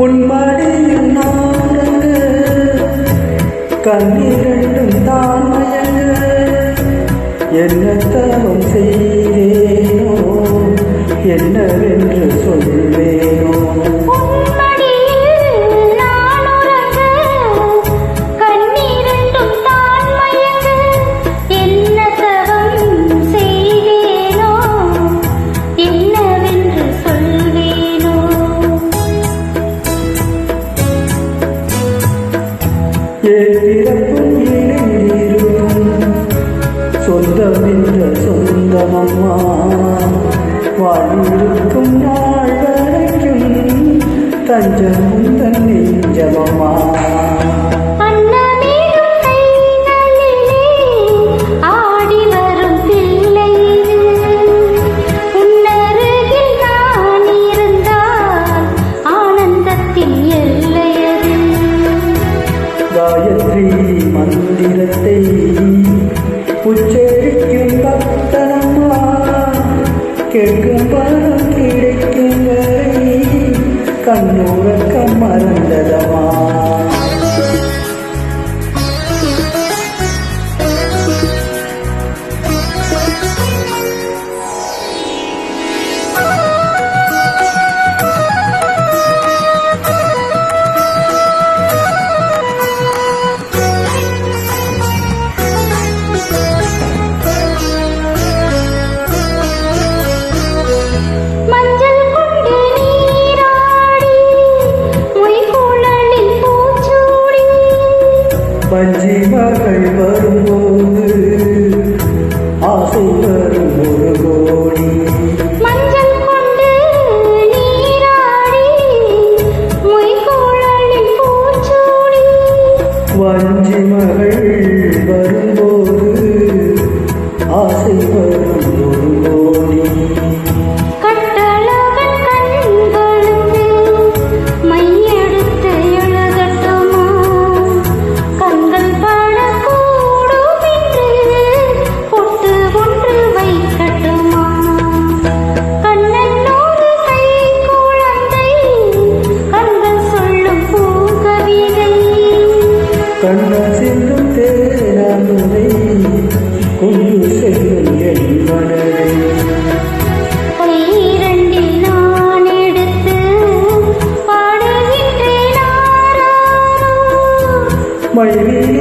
உன்மடியில் நாடங்க கண்ணீரண்டும் தான் மயங்க என்ன தவம் செய்தேனோ என்ன സുഖമില്ല സ്വന്തമമ്മ വാഴിക്കും നാൾ വരയ്ക്കും തഞ്ചമും തന്നെ ജപമാ கேட்கும் பணம் கிடைக்கும் வரை. கண்ணூரக்கம் மறந்ததமா pode ไม่มี